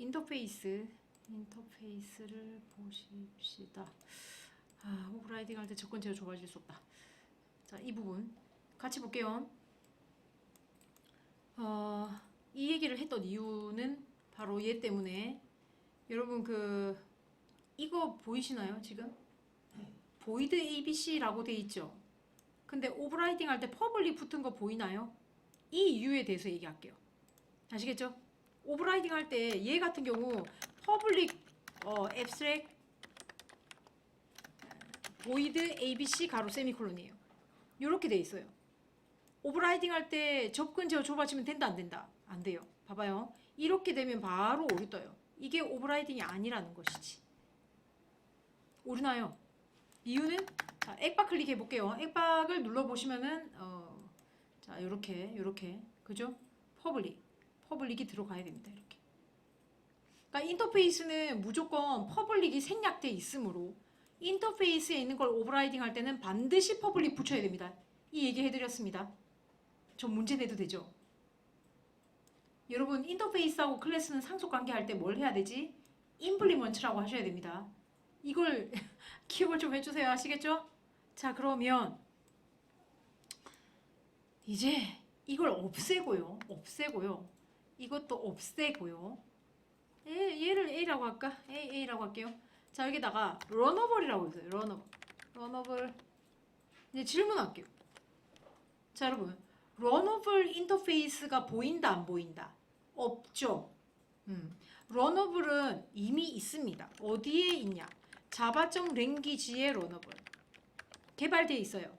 인터페이스 인터페이스를 보십시다. 아, 오버라이딩 할 때 접근 제어 좁아질 수 없다. 자, 이 부분 같이 볼게요. 어, 이 얘기를 했던 이유는 바로 얘 때문에 여러분 그 이거 보이시나요 지금? 보이드 ABC라고 돼 있죠. 근데 오버라이딩 할 때 퍼블릭 붙은 거 보이나요? 이 이유에 대해서 얘기할게요. 아시겠죠? 오버라이딩 할 때 얘 같은 경우 퍼블릭 어 앱스트랙 보이드 ABC 가로 세미콜론이에요. 이렇게 돼 있어요. 오버라이딩 할 때 접근 제어 좁아지면 된다 안 된다? 안 돼요. 봐봐요. 이렇게 되면 바로 오류 떠요. 이게 오버라이딩이 아니라는 것이지. 오르나요? 이유는 자, 액박 클릭해 볼게요. 액박을 눌러 보시면은 어, 자, 이렇게 이렇게 그죠? 퍼블릭. 퍼블릭이 들어가야 됩니다. 이렇게. 그러니까 인터페이스는 무조건 퍼블릭이 생략돼 있으므로 인터페이스에 있는 걸 오버라이딩 할 때는 반드시 퍼블릭 붙여야 됩니다. 이 얘기 해드렸습니다. 전 문제 내도 되죠? 여러분 인터페이스하고 클래스는 상속 관계 할 때 뭘 해야 되지? 임플리먼트라고 하셔야 됩니다. 이걸 기억을 좀 해주세요. 아시겠죠? 자 그러면 이제 이걸 없애고요. 없애고요. 이것도 없애고요. 얘, 얘를 A라고 할까? A, A라고 할게요. 자 여기다가 런어블이라고 있어요. 런어블. 런어블. 이제 질문할게요. 자 여러분 런어블 인터페이스가 보인다 안 보인다? 없죠. 음. 런어블은 이미 있습니다. 어디에 있냐? 자바정 랭귀지의 런어블 개발되어 있어요.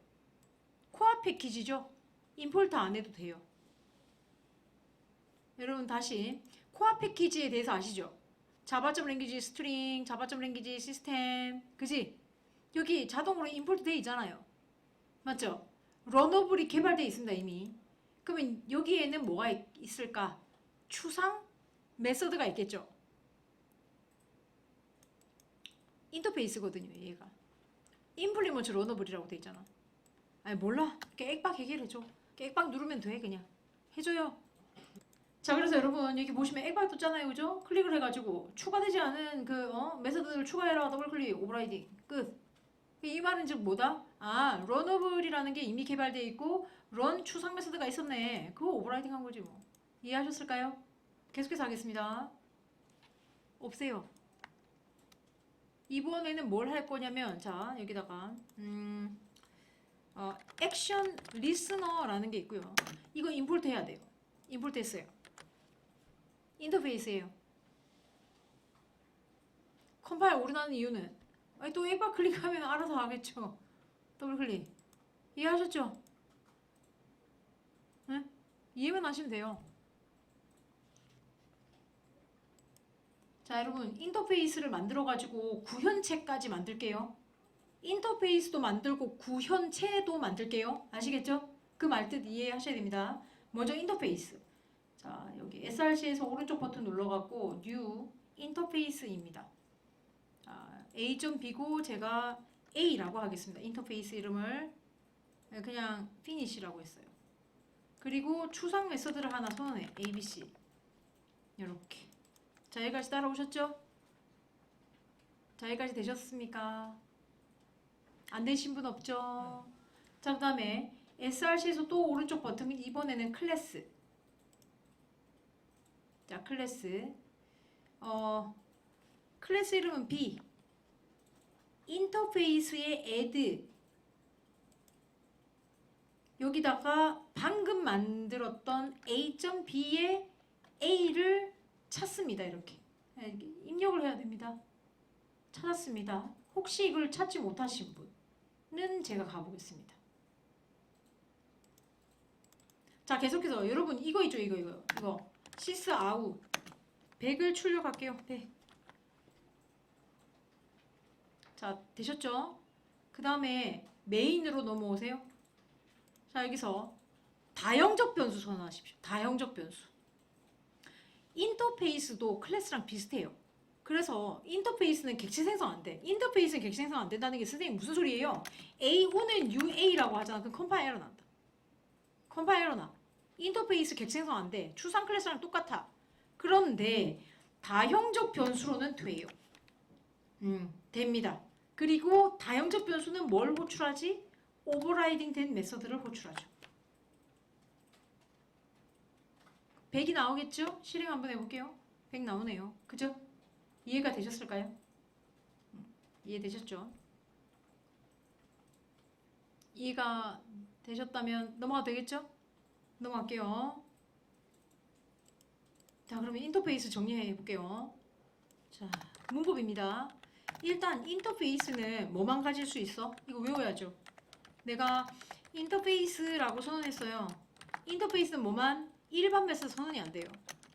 코어 패키지죠. 임포트 안 해도 돼요. 여러분 다시 코어 패키지에 대해서 아시죠? 자바점 랭귀지 스트링, 자바점 랭귀지 시스템, 그지? 여기 자동으로 임포트 돼 있잖아요. 맞죠? 런어블이 개발되어 있습니다 이미. 그러면 여기에는 뭐가 있- 있을까? 추상 메서드가 있겠죠. 인터페이스거든요 얘가. 임플리먼트 런어블이라고 돼 있잖아. 아니 몰라. 깨액박 해결해줘. 깨액박 누르면 돼 그냥. 해줘요. 자 그래서 여러분 여기 보시면 액박 떴잖아요 그죠? 클릭을 해가지고 추가되지 않은 그 어, 메서드를 추가해라 더블 클릭 오버라이딩 끝. 이 말은 즉 뭐다? 아 런어블이라는 게 이미 개발되어 있고 런 추상 메서드가 있었네. 그거 오버라이딩 한 거지 뭐. 이해하셨을까요? 계속해서 하겠습니다. 없애요. 이번에는 뭘 할 거냐면 자 여기다가 음, 어, 액션 리스너라는 게 있고요. 이거 임포트 해야 돼요. 임포트 했어요. 인터페이스예요. 컴파일 오류나는 이유는 아니 또 액박 클릭하면 알아서 하겠죠. 더블 클릭. 이해하셨죠? 네? 이해만 하시면 돼요. 자 여러분 인터페이스를 만들어 가지고 구현체까지 만들게요. 인터페이스도 만들고 구현체도 만들게요. 아시겠죠? 그 말뜻 이해하셔야 됩니다. 먼저 인터페이스. 자 src에서 오른쪽 버튼 눌러갖고 new 인터페이스입니다. 아, a.b고 제가 a라고 하겠습니다. 인터페이스 이름을 그냥 finish라고 했어요. 그리고 추상 메서드를 하나 선언해 abc 이렇게 자 여기까지 따라오셨죠? 자 여기까지 되셨습니까? 안 되신 분 없죠? 자 그 다음에 src에서 또 오른쪽 버튼 이번에는 클래스 자 클래스. 어 클래스 이름은 B. 인터페이스에 add. 여기다가 방금 만들었던 a.b의 a를 찾습니다 이렇게. 네, 이렇게 입력을 해야 됩니다. 찾았습니다. 혹시 이걸 찾지 못하신 분은 제가 가보겠습니다. 자 계속해서 여러분 이거 있죠? 이거 이거 이거 시스 아우 100을 출력할게요 100. 자 되셨죠? 그 다음에 메인으로 넘어오세요 자 여기서 다형적 변수 선언하십시오 다형적 변수 인터페이스도 클래스랑 비슷해요 그래서 인터페이스는 객체 생성 안 돼. 인터페이스는 객체 생성 안 된다는 게 선생님 무슨 소리예요? A5는 UA라고 하잖아. 그럼 컴파일 에러 난다. 컴파일 에러 나. 인터페이스 객체 생성 안 돼. 추상 클래스랑 똑같아. 그런데 다형적 변수로는 돼요. 음, 됩니다. 그리고 다형적 변수는 뭘 호출하지? 오버라이딩 된 메서드를 호출하죠. 100이 나오겠죠? 실행 한번 해볼게요. 100 나오네요. 그죠? 이해가 되셨을까요? 음, 이해되셨죠? 이해가 되셨다면 넘어가도 되겠죠? 넘어갈게요. 자, 그러면 인터페이스 정리해 볼게요. 자, 문법입니다. 일단 인터페이스는 뭐만 가질 수 있어? 이거 외워야죠. 내가 인터페이스라고 선언했어요. 인터페이스는 뭐만 일반 메스 선언이 안 돼요.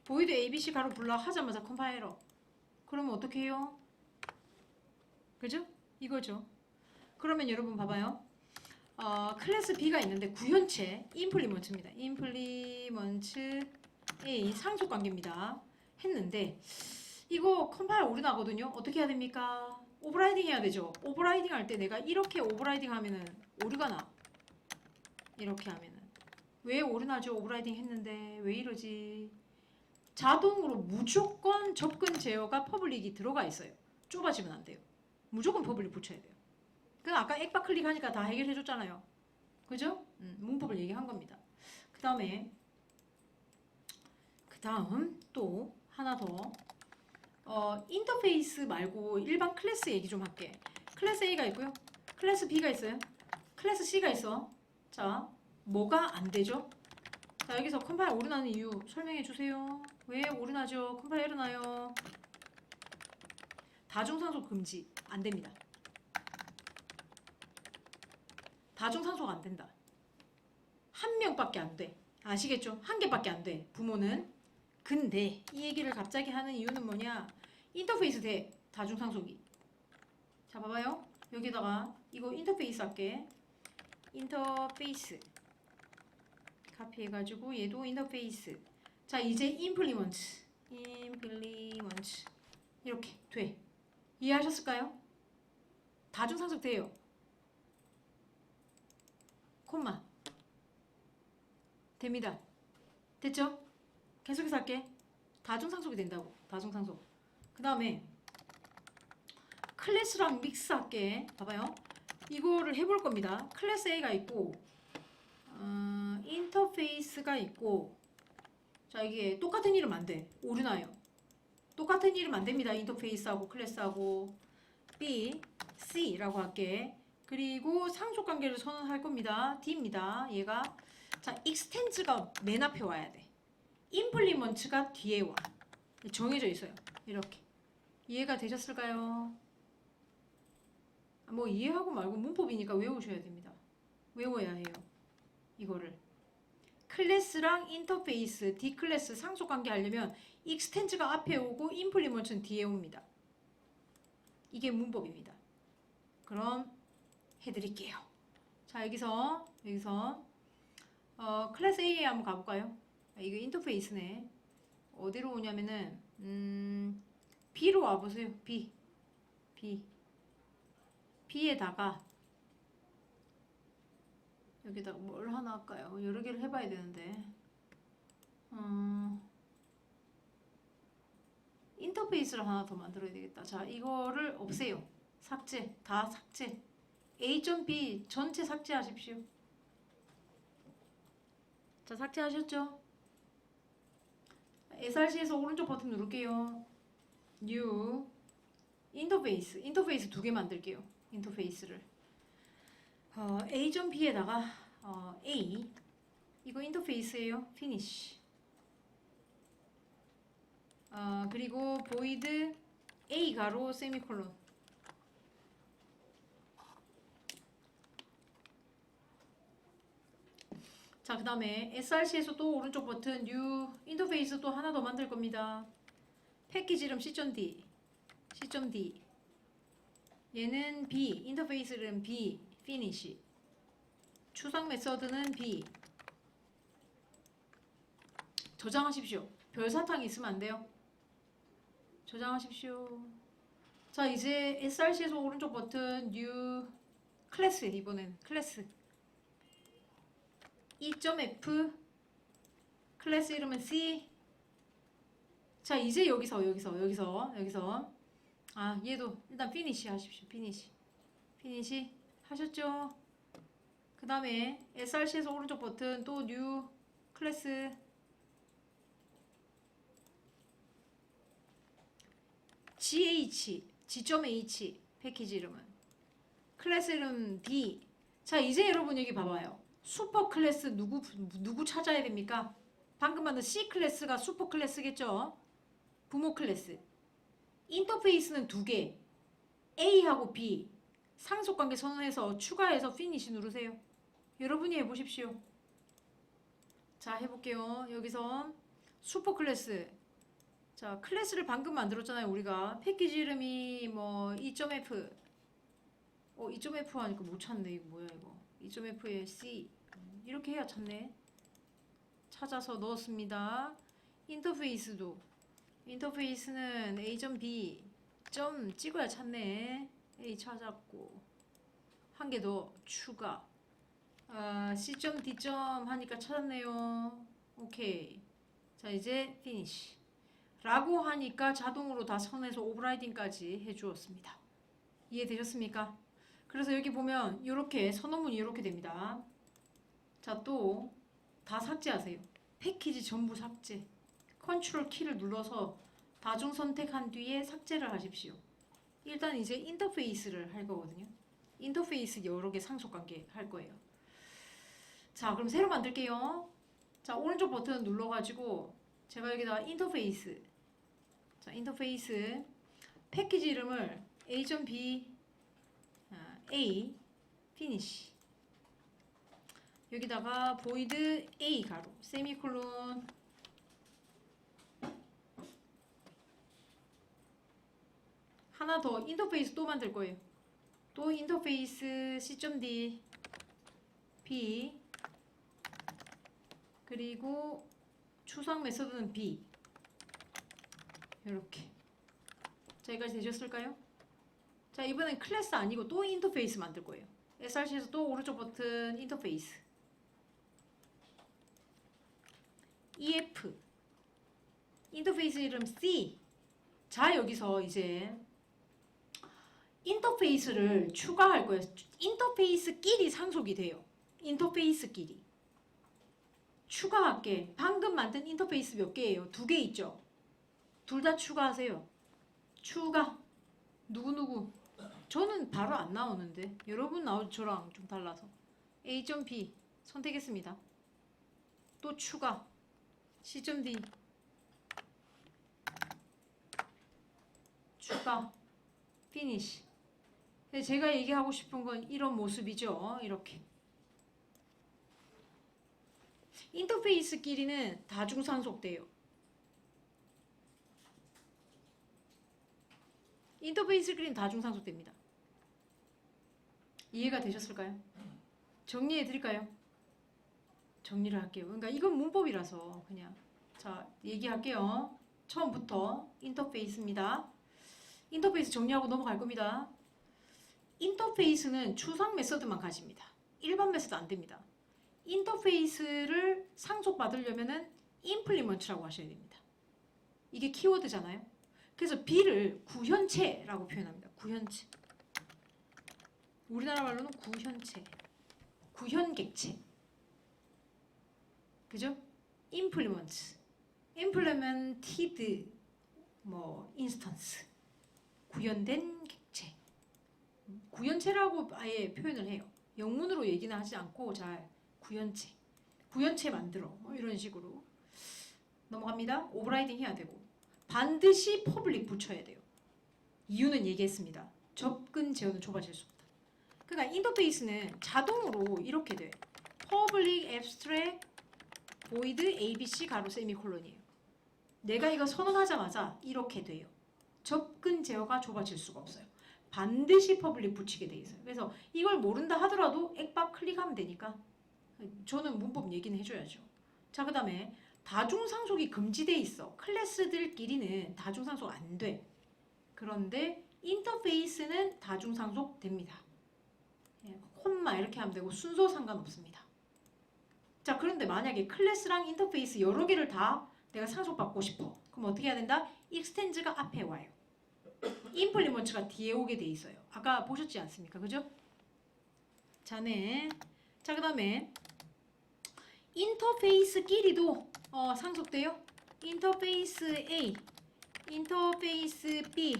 보이드 ABC 가로 불러 하자마자 컴파일러. 그러면 어떻게 해요? 그죠? 이거죠. 그러면 여러분 봐봐요. 어, 클래스 B가 있는데 구현체 임플리먼트입니다. 임플리먼트 A 상속 관계입니다. 했는데 이거 컴파일 오류 나거든요. 어떻게 해야 됩니까? 오버라이딩 해야 되죠. 오버라이딩 할 때 내가 이렇게 오버라이딩 하면은 오류가 나. 이렇게 하면은 왜 오류 나죠? 오버라이딩 했는데 왜 이러지? 자동으로 무조건 접근 제어가 퍼블릭이 들어가 있어요. 좁아지면 안 돼요. 무조건 퍼블릭 붙여야 돼요. 그 아까 액박 클릭하니까 다 해결해 줬잖아요. 그죠? 음, 문법을 얘기한 겁니다. 그 다음에 그 다음 또 하나 더 어, 인터페이스 말고 일반 클래스 얘기 좀 할게. 클래스 A가 있고요. 클래스 B가 있어요. 클래스 C가 있어. 자, 뭐가 안 되죠? 자, 여기서 컴파일 오류나는 이유 설명해 주세요. 왜 오류나죠? 컴파일 일어나요. 다중상속 금지 안 됩니다. 다중상속 안 된다. 한 명밖에 안 돼. 아시겠죠? 한 개밖에 안 돼. 부모는. 근데 이 얘기를 갑자기 하는 이유는 뭐냐? 인터페이스 돼. 다중상속이. 자, 봐봐요. 여기다가 이거 인터페이스 할게. 인터페이스. 카피해가지고 얘도 인터페이스. 자, 이제 임플리먼트. 임플리먼트. 이렇게 돼. 이해하셨을까요? 다중상속 돼요. 콤마. 됩니다. 됐죠? 계속해서 할게. 다중상속이 된다고. 다중상속. 그 다음에 클래스랑 믹스 할게. 봐봐요. 이거를 해볼 겁니다. 클래스 A가 있고 어, 인터페이스가 있고 자 이게 똑같은 이름 안 돼. 오류나요. 똑같은 이름 안 됩니다. 인터페이스하고 클래스하고 B, C라고 할게. 그리고 상속 관계를 선언할 겁니다. D입니다. 얘가 자 익스텐즈가 맨 앞에 와야 돼. 임플리먼트가 뒤에 와. 정해져 있어요. 이렇게. 이해가 되셨을까요? 아, 뭐 이해하고 말고 문법이니까 외우셔야 됩니다. 외워야 해요. 이거를. 클래스랑 인터페이스, D클래스 상속 관계 하려면 익스텐즈가 앞에 오고 임플리먼트는 뒤에 옵니다. 이게 문법입니다. 그럼 해드릴게요. 자 여기서 여기서 어, 클래스 A에 한번 가볼까요? 아, 이거 인터페이스네. 어디로 오냐면은 음, B로 와보세요. B, B, B에다가 여기다가 뭘 하나 할까요? 여러 개를 해봐야 되는데 음, 인터페이스를 하나 더 만들어야 되겠다. 자 이거를 없애요. 삭제, 다 삭제. A.B 전체 삭제하십시오. 자 삭제하셨죠? SRC에서 오른쪽 버튼 누를게요. New 인터페이스 인터페이스 두 개 만들게요. 인터페이스를 어, A.B에다가 어, A 이거 인터페이스예요. Finish 어, 그리고 void A 가로 세미콜론 자, 그 다음에 SRC에서 또 오른쪽 버튼 New 인터페이스 또 하나 더 만들 겁니다. 패키지 이름 C.D C.D 얘는 B 인터페이스 이름 B Finish 추상 메서드는 B 저장하십시오. 별 사탕이 있으면 안 돼요. 저장하십시오. 자, 이제 SRC에서 오른쪽 버튼 New 클래스 이번엔 클래스 E.F 클래스 이름은 C. 자 이제 여기서 여기서 여기서 여기서. 아 얘도 일단 피니시 하십시오 피니시 피니시 하셨죠? 그 다음에 SRC에서 오른쪽 버튼 또 뉴 클래스. GH G.H 패키지 이름은. 클래스 이름 D. 자 이제 여러분 여기 봐봐요 슈퍼 클래스 누구 누구 찾아야 됩니까? 방금 만든 C 클래스가 슈퍼 클래스겠죠? 부모 클래스. 인터페이스는 두 개. A하고 B. 상속관계 선언해서 추가해서 피니시 누르세요. 여러분이 해보십시오. 자 해볼게요. 여기서 슈퍼 클래스. 자 클래스를 방금 만들었잖아요 우리가. 패키지 이름이 뭐 2.f 어 2.f 하니까 못 찾네. 이거 뭐야 이거? 2.f에 C 이렇게 해야 찾네. 찾아서 넣었습니다. 인터페이스도. 인터페이스는 A.B 점 찍어야 찾네. A 찾았고. 한 개 더 추가. 아, C.D 하니까 찾았네요. 오케이. 자 이제 피니시 라고 하니까 자동으로 다 선에서 오버라이딩까지 해주었습니다. 이해되셨습니까? 그래서 여기 보면 이렇게 선언문이 이렇게 됩니다. 자 또 다 삭제하세요. 패키지 전부 삭제. 컨트롤 키를 눌러서 다중 선택한 뒤에 삭제를 하십시오. 일단 이제 인터페이스를 할 거거든요. 인터페이스 여러 개 상속 관계 할 거예요. 자 그럼 새로 만들게요. 자 오른쪽 버튼 눌러가지고 제가 여기다 인터페이스 자 인터페이스 패키지 이름을 A.B 아, A 피니시 여기다가 void A 가로 세미콜론 하나 더 인터페이스 또 만들 거예요. 또 인터페이스 C.D B 그리고 추상 메서드는 B. 이렇게. 자 여기까지 되셨을까요? 자 이번엔 클래스 아니고 또 인터페이스 만들 거예요. SRC에서 또 오른쪽 버튼 인터페이스 EF 인터페이스 이름 C 자 여기서 이제 인터페이스를 추가할 거예요 인터페이스끼리 상속이 돼요 인터페이스끼리 추가할게. 방금 만든 인터페이스 몇 개예요? 두 개 있죠? 둘 다 추가하세요. 추가. 누구누구. 저는 바로 안 나오는데. 여러분 나오 저랑 좀 달라서. A.B 선택했습니다. 또 추가. C.D 추가. 피니시. 제가 얘기하고 싶은 건 이런 모습이죠. 이렇게. 인터페이스끼리는 다중상속돼요. 인터페이스끼리는 다중상속됩니다. 이해가 되셨을까요? 정리해 드릴까요? 정리를 할게요. 그러니까 이건 문법이라서 그냥 자 얘기할게요. 처음부터 인터페이스입니다. 인터페이스 정리하고 넘어갈 겁니다. 인터페이스는 추상 메서드만 가집니다. 일반 메서드 안 됩니다. 인터페이스를 상속받으려면은 임플리먼트라고 하셔야 됩니다. 이게 키워드잖아요. 그래서 B를 구현체라고 표현합니다. 구현체. 우리나라 말로는 구현체. 구현객체. 그죠? 임플리먼트. implemented 뭐 인스턴스. 구현된 객체. 구현체라고 아예 표현을 해요. 영문으로 얘기는 하지 않고 잘 구현체 구현체 만들어 뭐 이런 식으로 넘어갑니다 오버라이딩 해야 되고 반드시 퍼블릭 붙여야 돼요 이유는 얘기했습니다 접근 제어는 좁아질 수 없다 그러니까 인터페이스는 자동으로 이렇게 돼 퍼블릭 앱스트랙 void abc 가로 세미콜론이에요 내가 이거 선언하자마자 이렇게 돼요 접근 제어가 좁아질 수가 없어요 반드시 퍼블릭 붙이게 돼 있어요 그래서 이걸 모른다 하더라도 액박 클릭하면 되니까 저는 문법 얘기는 해줘야죠. 자, 그 다음에 다중상속이 금지돼 있어. 클래스들끼리는 다중상속 안 돼. 그런데 인터페이스는 다중상속 됩니다. 예, 콤마 이렇게 하면 되고 순서 상관없습니다. 자, 그런데 만약에 클래스랑 인터페이스 여러 개를 다 내가 상속받고 싶어. 그럼 어떻게 해야 된다? 익스텐즈가 앞에 와요. 임플리먼트가 뒤에 오게 돼 있어요. 아까 보셨지 않습니까? 그죠? 자네. 자, 그 다음에 인터페이스끼리도 어, 상속돼요. 인터페이스 A, 인터페이스 B,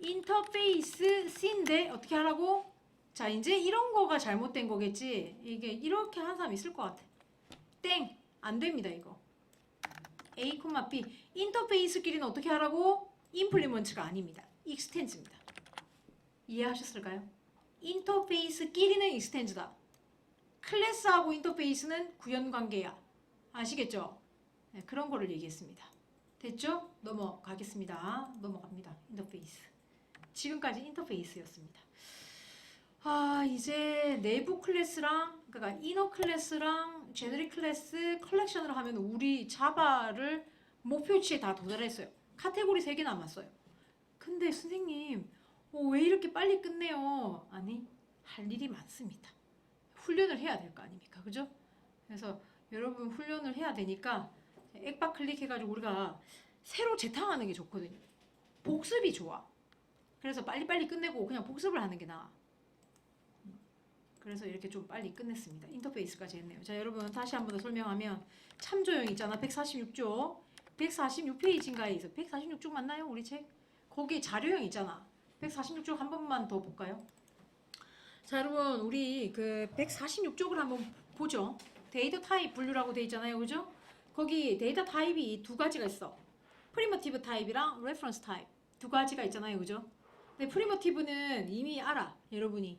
인터페이스 C인데 어떻게 하라고? 자, 이제 이런 거가 잘못된 거겠지. 이게 이렇게 한 사람 있을 것 같아. 땡! 안 됩니다, 이거. A, B. 인터페이스끼리는 어떻게 하라고? 임플리먼트가 아닙니다. 익스텐즈입니다. 이해하셨을까요? 인터페이스끼리는 익스텐즈다. 클래스하고 인터페이스는 구현 관계야. 아시겠죠? 네, 그런 거를 얘기했습니다. 됐죠? 넘어가겠습니다. 넘어갑니다. 인터페이스. 지금까지 인터페이스였습니다. 아, 이제 내부 클래스랑 그러니까 이너 클래스랑 제너릭 클래스 컬렉션을 하면 우리 자바를 목표치에 다 도달했어요. 카테고리 3개 남았어요. 근데 선생님, 어, 왜 이렇게 빨리 끝내요? 아니, 할 일이 많습니다. 훈련을 해야 될 거 아닙니까? 그죠? 그래서 여러분 훈련을 해야 되니까 액박 클릭해가지고 우리가 새로 재탕하는 게 좋거든요. 복습이 좋아. 그래서 빨리빨리 끝내고 그냥 복습을 하는 게 나아. 그래서 이렇게 좀 빨리 끝냈습니다. 인터페이스까지 했네요. 자, 여러분 다시 한 번 더 설명하면 참조형 있잖아. 146쪽. 146페이지인가에 있어. 146쪽 맞나요? 우리 책? 거기 자료형 있잖아. 146쪽 한 번만 더 볼까요? 자, 여러분 우리 그 146쪽을 한번 보죠. 데이터 타입 분류라고 돼 있잖아요. 그죠? 거기 데이터 타입이 두 가지가 있어. 프리머티브 타입이랑 레퍼런스 타입 두 가지가 있잖아요. 그죠? 근데 프리머티브는 이미 알아. 여러분이.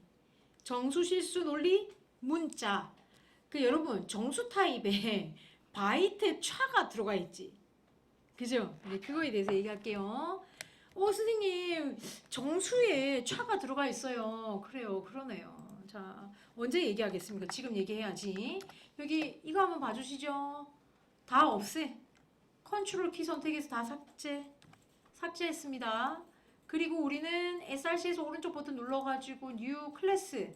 정수 실수 논리 문자. 그 여러분 정수 타입에 바이트 차가 들어가 있지. 그죠? 네, 그거에 대해서 얘기할게요. 오 선생님 정수에 차가 들어가 있어요. 그래요, 그러네요. 자 언제 얘기하겠습니까? 지금 얘기해야지. 여기 이거 한번 봐주시죠. 다 없애. 컨트롤 키 선택해서 다 삭제. 삭제했습니다. 그리고 우리는 SRC에서 오른쪽 버튼 눌러가지고 New 클래스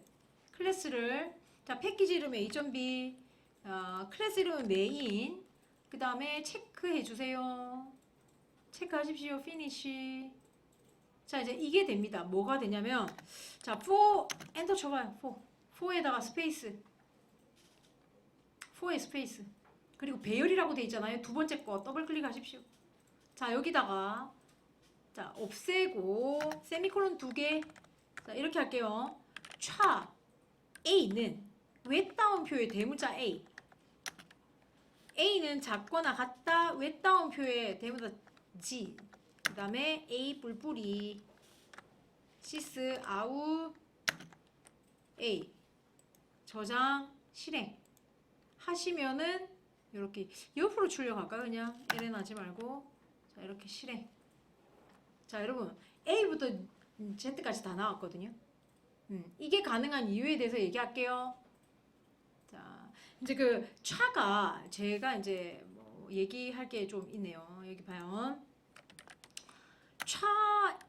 클래스를 자 패키지 이름 A.B 어, 클래스 이름 메인 그 다음에 체크해 주세요. 체크하십시오. 피니시. 자 이제 이게 됩니다. 뭐가 되냐면 자4 엔터 쳐봐요. 4 4에다가 스페이스 4에 스페이스 그리고 배열이라고 돼 있잖아요. 두 번째 거 더블 클릭하십시오. 자 여기다가 자 없애고 세미콜론 두 개. 자 이렇게 할게요. 차 A는 웹다운표의 대문자 A. A는 작거나 같다 웹다운표의 대문자 G. 그 다음에 A 뿔뿔이 시스 아우 A 저장 실행 하시면은 이렇게 옆으로 출력할까 그냥 LN 하지 말고 자 이렇게 실행 자 여러분 A부터 Z까지 다 나왔거든요. 음, 이게 가능한 이유에 대해서 얘기할게요. 자 이제 그 차가 제가 이제 뭐 얘기할 게 좀 있네요. 여기 봐요. 차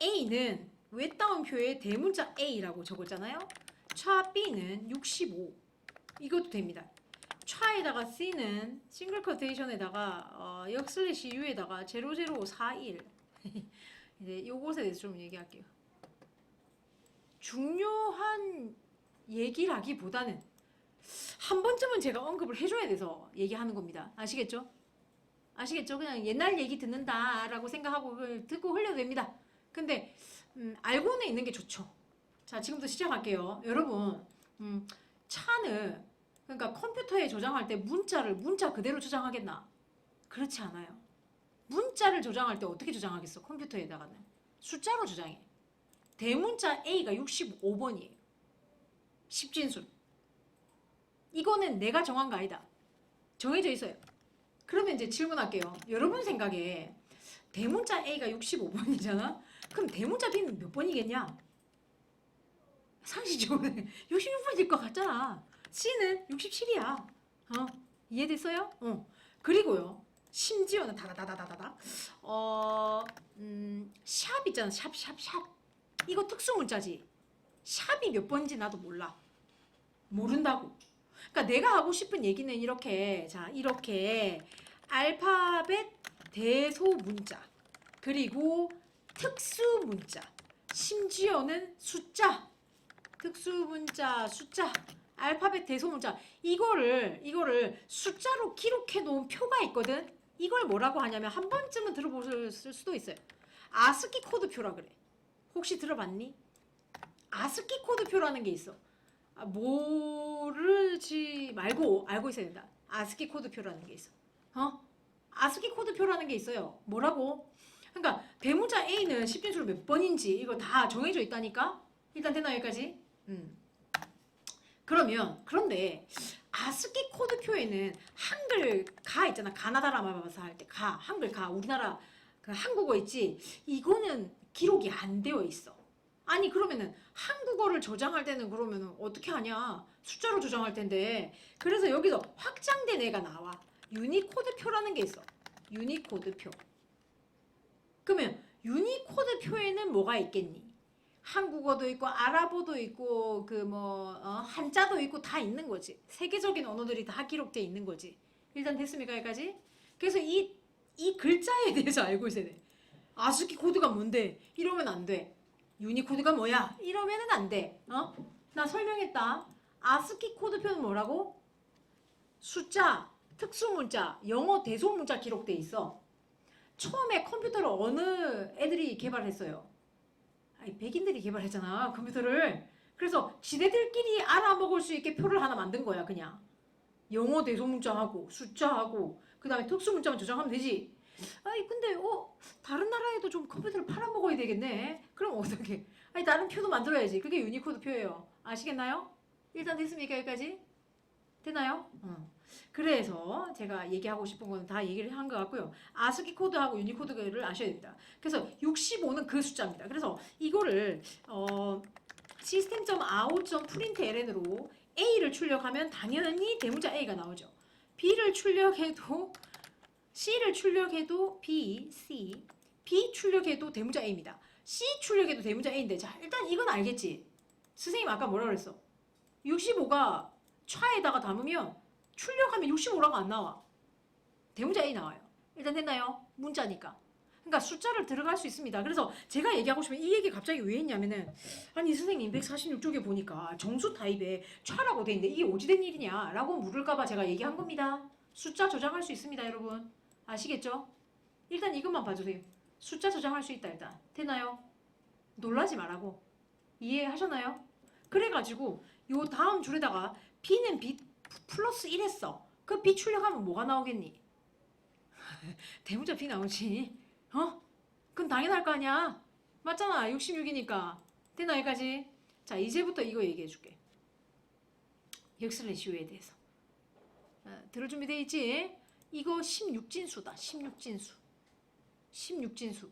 A는 웹다운표에 대문자 A라고 적었잖아요. 차 B는 65 이것도 됩니다. 차에다가 C는 싱글 커테이션에다가 어, 역슬래시 U에다가 0041 이제 요것에 대해서 좀 얘기할게요. 중요한 얘기라기보다는 한 번쯤은 제가 언급을 해줘야 돼서 얘기하는 겁니다. 아시겠죠? 아시겠죠? 그냥 옛날 얘기 듣는다라고 생각하고 듣고 흘려도 됩니다. 근데 음, 알고는 있는 게 좋죠. 자, 지금부터 시작할게요. 여러분, 음, 차는 그러니까 컴퓨터에 저장할 때 문자를 문자 그대로 저장하겠나? 그렇지 않아요. 문자를 저장할 때 어떻게 저장하겠어? 컴퓨터에다가는 숫자로 저장해. 대문자 A가 65번이에요. 십진술. 이거는 내가 정한 거 아니다. 정해져 있어요. 그러면 이제 질문할게요. 여러분 생각에 대문자 A가 65번이잖아? 그럼 대문자 B는 몇 번이겠냐? 상식적으로 66번일 것 같잖아. C는 67이야. 어, 이해됐어요? 어. 그리고요. 심지어는 다다다다다다. 어, 음, 샵 있잖아. 샵, 샵, 샵. 이거 특수 문자지. 샵이 몇 번인지 나도 몰라. 모른다고. 그러니까 내가 하고 싶은 얘기는 이렇게 자, 이렇게 알파벳 대소문자 그리고 특수문자 심지어는 숫자 특수문자 숫자 알파벳 대소문자 이거를 이거를 숫자로 기록해 놓은 표가 있거든 이걸 뭐라고 하냐면 한 번쯤은 들어보실 수도 있어요 아스키 코드표라 그래 혹시 들어봤니? 아스키 코드표라는 게 있어 아, 모르지 말고 알고 있어야 된다 아스키 코드표라는 게 있어 어? 아스키 코드표라는 게 있어요 뭐라고? 그러니까 대문자 A는 10진수로 몇 번인지 이거 다 정해져 있다니까 일단 되나 여기까지? 음. 그러면 그런데 아스키 코드표에는 한글 가 있잖아. 가나다라 말봐서 할때 가 한글 가. 우리나라 그 한국어 있지? 이거는 기록이 안 되어 있어. 아니 그러면은 한국어를 저장할 때는 그러면은 어떻게 하냐? 숫자로 저장할 텐데. 그래서 여기서 확장된 애가 나와. 유니코드표라는 게 있어. 유니코드표. 그러면 유니코드표에는 뭐가 있겠니 한국어도 있고 아랍어도 있고 그뭐 한자도 있고 다 있는 거지. 세계적인 언어들이 다 기록돼 있는 거지. 일단 됐습니까 여기까지? 그래서 이 이 글자에 대해서 알고 있어야 돼. 아스키 코드가 뭔데? 이러면 안 돼. 유니코드가 뭐야? 이러면은 안 돼. 어? 나 설명했다. 아스키 코드표는 뭐라고? 숫자, 특수문자, 영어 대소문자 기록돼 있어. 처음에 컴퓨터를 어느 애들이 개발했어요? 아니 백인들이 개발했잖아 컴퓨터를 그래서 지네들끼리 알아먹을 수 있게 표를 하나 만든 거야 그냥 영어 대소문자하고 숫자하고 그 다음에 특수문자만 저장하면 되지 아니 근데 어 다른 나라에도 좀 컴퓨터를 팔아먹어야 되겠네 그럼 어떻게 아니 다른 표도 만들어야지 그게 유니코드 표예요 아시겠나요? 일단 됐습니까 여기까지? 되나요? 어. 그래서 제가 얘기하고 싶은 건 다 얘기를 한 것 같고요. 아스키 코드하고 유니코드를 아셔야 됩니다. 그래서 65는 그 숫자입니다. 그래서 이거를 어, system.out.println으로 A를 출력하면 당연히 대문자 A가 나오죠. B를 출력해도 C를 출력해도 B, C, B 출력해도 대문자 A입니다. C 출력해도 대문자 A인데 자 일단 이건 알겠지? 선생님 아까 뭐라 그랬어? 65가 차에다가 담으면 출력하면 65라고 안 나와. 대문자 A 나와요. 일단 됐나요? 문자니까. 그러니까 숫자를 들어갈 수 있습니다. 그래서 제가 얘기하고 싶은 이 얘기 갑자기 왜 했냐면은 아니 선생님 146쪽에 보니까 정수 타입에 차라고 돼 있는데 이게 오지된 일이냐라고 물을까봐 제가 얘기한 겁니다. 숫자 저장할 수 있습니다, 여러분. 아시겠죠? 일단 이것만 봐주세요. 숫자 저장할 수 있다 일단. 되나요? 놀라지 말라고. 이해하셨나요? 그래가지고 요 다음 줄에다가 B는 B 플러스 1 했어. 그 B 출력하면 뭐가 나오겠니? 대문자 B 나오지. 어? 그건 당연할 거 아니야. 맞잖아. 66이니까. 됐나 여기까지? 자 이제부터 이거 얘기해 줄게. 역슬래시오에 대해서. 어, 들을 준비 돼 있지? 이거 16진수다. 16진수. 16진수.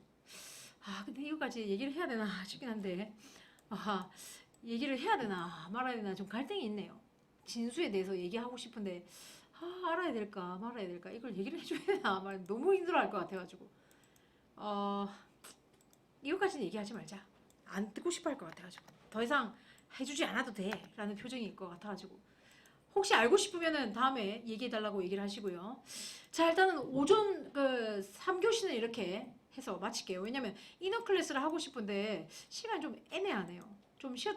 아 근데 이거까지 얘기를 해야 되나 싶긴 한데 아 얘기를 해야 되나 말아야 되나 좀 갈등이 있네요. 진수에 대해서 얘기하고 싶은데 아, 알아야 될까 말아야 될까 이걸 얘기를 해줘야 되나 말 너무 힘들어할 것 같아가지고. 어 이거까지는 얘기하지 말자. 안 듣고 싶어할 것 같아가지고. 더 이상 해주지 않아도 돼라는 표정일 것 같아가지고. 혹시 알고 싶으면은 다음에 얘기해달라고 얘기를 하시고요. 자 일단은 오전 그 3교시는 이렇게 해서 마칠게요. 왜냐면 이너 클래스를 하고 싶은데 시간이 좀 애매하네요. 좀 쉬었